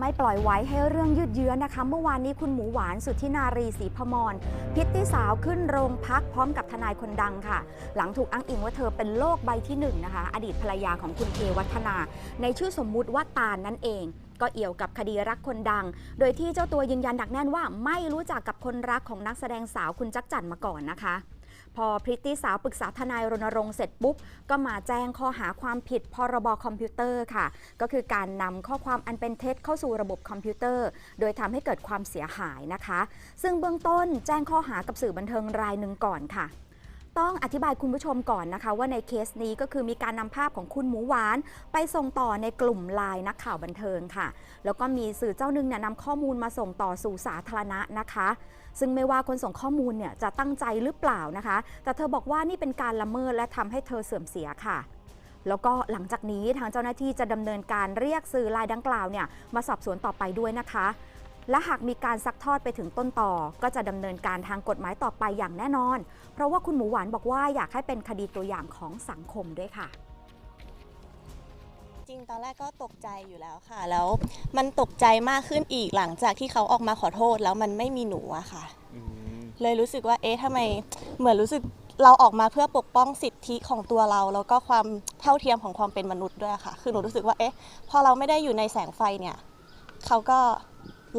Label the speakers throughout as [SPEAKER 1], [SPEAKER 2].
[SPEAKER 1] ไม่ปล่อยไว้ให้เรื่องยืดเยื้อนะคะ เมื่อวานนี้คุณหมูหวานสุทธินารีศรีพมรพิตตี้สาวขึ้นโรงพักพร้อมกับทนายคนดังค่ะ หลังถูกอ้างอิงว่าเธอเป็นโรคใบที่หนึ่งนะคะ อดีตภรรยาของคุณเควัฒนา ในชื่อสมมุติว่าตาลนั่นเองก็เอี่ยวกับคดีรักคนดัง โดยที่เจ้าตัวยืนยันหนักแน่นว่า ไม่รู้จักกับคนรักของนักแสดงสาวคุณจักจั่นมาก่อนนะคะ พอพริตตี้สาวปรึกษาทนายรณรงค์เสร็จปุ๊บ ก็มาแจ้งข้อหาความผิดพรบคอมพิวเตอร์ค่ะ ก็คือการนำข้อความอันเป็นเท็จเข้าสู่ระบบคอมพิวเตอร์ โดยทำให้เกิดความเสียหายนะคะ ซึ่งเบื้องต้นแจ้งข้อหากับสื่อบันเทิงรายหนึ่งก่อนค่ะ ต้องอธิบายคุณผู้ชมก่อนนะคะ ว่าในเคสนี้ก็คือมีการนำภาพของคุณหมูหวาน ไปส่งต่อในกลุ่มไลน์นักข่าวบันเทิงค่ะ แล้วก็มีสื่อเจ้าหนึ่งเนี่ยนำข้อมูลมาส่งต่อสู่สาธารณะนะคะ ซึ่งไม่ว่าคนส่งข้อมูลเนี่ยจะตั้งใจหรือเปล่านะคะ แต่เธอบอกว่านี่เป็นการละเมิดและทำให้เธอเสื่อมเสียค่ะแล้วก็หลังจากนี้ทางเจ้าหน้าที่จะดำเนินการเรียกสื่อรายดังกล่าวเนี่ยมาสอบสวนต่อไปด้วยนะคะ และหากมีการซักทอดไปถึงต้นต่อ ก็จะดำเนินการทางกฎหมายต่อไปอย่างแน่นอน เพราะว่าคุณหมูหวานบอกว่าอยากให้เป็นคดีตัวอย่างของสังคมด้วยค่ะ
[SPEAKER 2] จริงตอนแรกก็ตกใจอยู่แล้วค่ะ แล้วมันตกใจมากขึ้นอีกหลังจากที่เขาออกมาขอโทษแล้วมันไม่มีหนูอะค่ะ
[SPEAKER 3] อืม
[SPEAKER 2] เลยรู้สึกว่าเอ๊ะทำไมเหมือนรู้สึกเราออกมาเพื่อปกป้องสิทธิของตัวเรา แล้วก็ความเท่าเทียมของความเป็นมนุษย์ด้วยค่ะ คือหนูรู้สึกว่าเอ๊ะพอเราไม่ได้อยู่ในแสงไฟเนี่ยเขาก็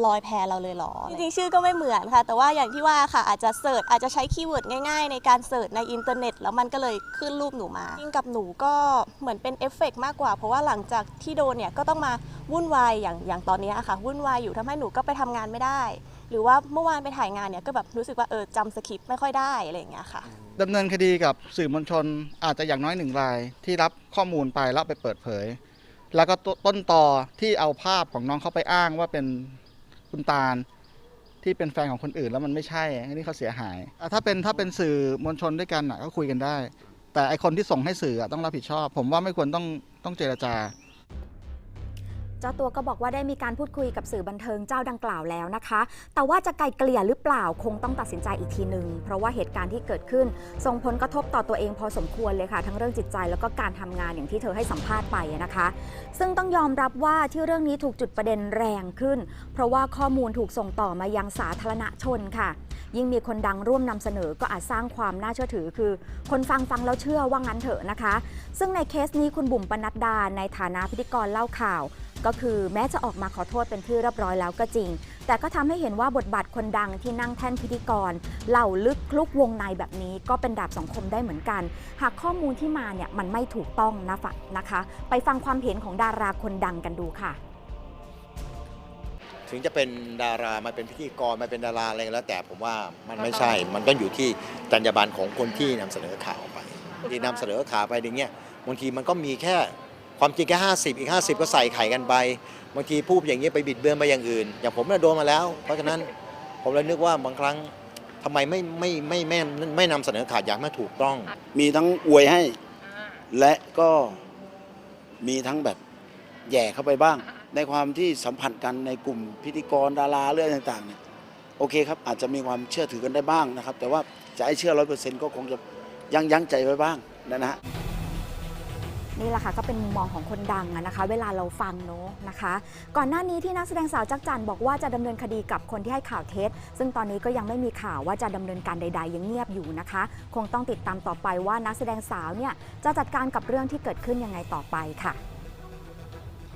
[SPEAKER 2] ลอยแพเราเลยเหรอ จริงๆชื่อก็ไม่เหมือนค่ะ แต่ว่าอย่างที่ว่าค่ะอาจจะเสิร์ชอาจจะใช้คีย์เวิร์ดง่ายๆ ในการเสิร์ชในอินเทอร์เน็ต แล้วมันก็เลยขึ้นรูปหนูมาจริงกับหนูก็เหมือนเป็นเอฟเฟกต์มากกว่า เพราะว่าหลังจากที่โดนเนี่ยก็ต้องมาวุ่นวายอย่างอย่างตอนเนี้ยค่ะวุ่นวายอยู่ทำให้หนูก็ไปทำงานไม่ได้ หรือว่าเมื่อวานไปถ่ายงานเนี่ยก็แบบรู้สึกว่าเออจำสคริปต์ไม่ค่อยได้อะไรอย่างเงี้ยค่ะ
[SPEAKER 4] ดำเนินคดีกับสื่อมวลชนอาจจะอย่างน้อยหนึ่งราย ที่รับข้อมูลไปแล้วไปเปิดเผย แล้วก็ตต้นต่อที่เอาภาพของน้องเขาไปอ้างว่าเป็น คุณตาลที่เป็นแฟนของคนอื่นแล้วมันไม่ใช่อันนี้เขาเสียหายอะถ้าเป็นถ้าเป็นสื่อมวลชนด้วยกันอะก็คุยกันได้ แต่ไอคนที่ส่งให้สื่ออะต้องรับผิดชอบ ผมว่าไม่ควรต้องต้องเจรจา
[SPEAKER 1] เจ้าตัวก็บอกว่าได้มีการพูดคุยกับสื่อบันเทิงเจ้าดังกล่าวแล้วนะคะ แต่ว่าจะไกลเกลี่ยหรือเปล่าคงต้องตัดสินใจอีกทีหนึ่งเพราะว่าเหตุการณ์ที่เกิดขึ้น ส่งผลกระทบต่อตัวเองพอสมควรเลยค่ะ ทั้งเรื่องจิตใจแล้วก็การทำงานอย่างที่เธอให้สัมภาษณ์ไปนะคะ ซึ่งต้องยอมรับว่าที่เรื่องนี้ถูกจุดประเด็นแรงขึ้น เพราะว่าข้อมูลถูกส่งต่อมายังสาธารณชนค่ะ ยิ่งมีคนดังร่วมนำเสนอก็อาจสร้างความน่าเชื่อถือ คือ คนฟังฟังแล้วเชื่อว่างั้นเถอะนะคะ ซึ่งในเคสนี้คุณบุ๋มปนัดดาในฐานะพิธีกรเล่าข่าว ก็คือแม้จะออกมาขอโทษเป็นที่เรียบร้อยแล้วก็จริง แต่ก็ทำให้เห็นว่าบทบาทคนดังที่นั่งแท่นพิธีกร เหล่าลึกคลุกวงในแบบนี้ ก็เป็นดาบสังคมได้เหมือนกัน หากข้อมูลที่มาเนี่ยมันไม่ถูกต้องนะฝะนะคะ ไปฟังความเห็นของดาราคนดังกันดูค่ะ
[SPEAKER 3] ถึงจะเป็นดารามาเป็นพิธีกรมาเป็นดาราอะไรก็แล้ว แต่ผมว่ามันไม่ใช่ มันต้องอยู่ที่จรรยาบรรณของคนที่นำเสนอข่าวไปที่นำเสนอข่าวไปอย่างเงี้ยบางทีมันก็มีแค่ ความจริงแค่ห้าสิบอีกห้าสิบก็ใส่ไข่กันไป บางทีพูดอย่างเงี้ไปบิดเบือนไปอย่างอื่น อย่างผมเนี่ยโดนมาแล้ว เพราะฉะนั้นผมเลยนึกว่าบางครั้งทำไมไม่ไม่ไม่ไม่ไม่ไม่นำเสนอข่าวอย่างไม่ถูกต้อง
[SPEAKER 5] มีทั้งอวยให้ และก็มีทั้งแบบแย่เข้าไปบ้าง ในความที่สัมผัสกันในกลุ่มพิธีกรดาราเรื่องต่างๆเนี่ยโอเคครับ อาจจะมีความเชื่อถือกันได้บ้างนะครับ แต่ว่าจะให้เชื่อร้อยเปอร์เซ็นต์ก็คงจะยั้งยั้งใจไว้บ้างนะฮะ
[SPEAKER 1] นี่แหละค่ะก็เป็นมุมมองของคนดังอะนะคะ เวลาเราฟังเนาะนะคะ ก่อนหน้านี้ที่นักแสดงสาวจักจันทร์บอกว่าจะดำเนินคดีกับคนที่ให้ข่าวเท็จ ซึ่งตอนนี้ก็ยังไม่มีข่าวว่าจะดำเนินการใด ๆ ยังเงียบอยู่นะคะ คงต้องติดตามต่อไปว่านักแสดงสาวเนี่ยจะจัดการกับเรื่องที่เกิดขึ้นยังไงต่อไปค่ะ